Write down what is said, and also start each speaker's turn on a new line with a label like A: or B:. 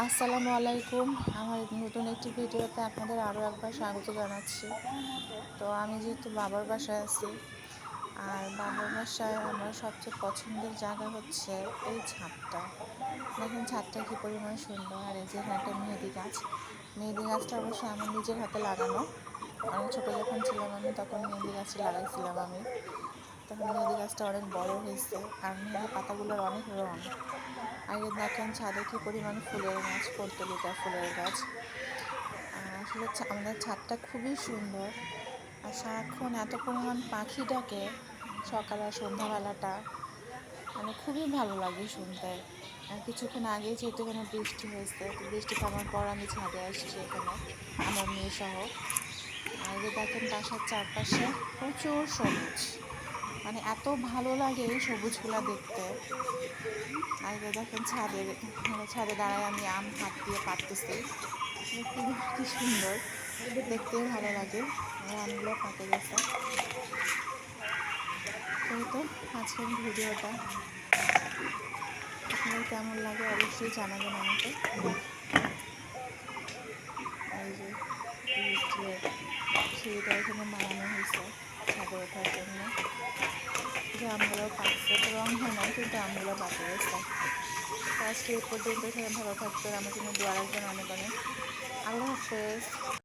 A: আসসালামু আলাইকুম। আমার নতুন একটি ভিডিওতে আপনাদের আরও একবার স্বাগত জানাচ্ছি। তো আমি যেহেতু বাবার বাসায় আছি, আর বাবার বাসায় আমার সবচেয়ে পছন্দের জায়গা হচ্ছে এই ছাদটা। দেখুন ছাদটা কী পরিমাণ সুন্দর, আর এই যে একটা মেহেদি গাছ। মেহেদি গাছটা অবশ্যই আমার নিজের হাতে লাগানো। আমি ছোটো যখন ছিলাম আমি, তখন মেহেদি গাছটা লাগাইছিলাম আমি। গাছটা অনেক বড় হয়েছে আর মেহেদি পাতাগুলোর অনেক রঙ আগে দেখেন ছাদে কি পরিমাণ ফুলের গাছ, পর্তলিকা ফুলের গাছ। আসলে আমাদের ছাদটা খুবই সুন্দর। আর সারাক্ষণ এত পরিমাণ পাখি ডাকে সকাল আর সন্ধ্যাবেলাটা মানে খুবই ভালো লাগে শুনতে। আর কিছুক্ষণ আগেই যেহেতু এখানে বৃষ্টি হয়েছে, তো বৃষ্টি থামার পর আমি ছাদে আসছি এখানে, আমার মেয়ে সহ এই দেখেন বাসার চারপাশে প্রচুর সবুজ। মানে এত ভালো লাগে এই সবুজগুলা দেখতে। আর দেখেন ছাদের মানে ছাদে দাঁড়ায় আমি আম হাত দিয়ে পাততেছি কি সুন্দর এটা দেখতেও ভালো লাগে। আমগুলো পাকে গেছে। এই তো আজকের ভিডিওটা। আপনার কেমন লাগে অবশ্যই জানাবেন আমাকে। এই যে এখানে বানানো হয়েছে, ছাদে ওঠার জন্য। আমগুলো পাকছে রং হয় নাই, কিন্তু আমগুলো পাকে গেছে তো আজকে এই পর্যন্ত সবাই ভালো থাকবে আমার জন্য দোয়া রাখবেন অনেক অনেক। আল্লাহ হাফেজ।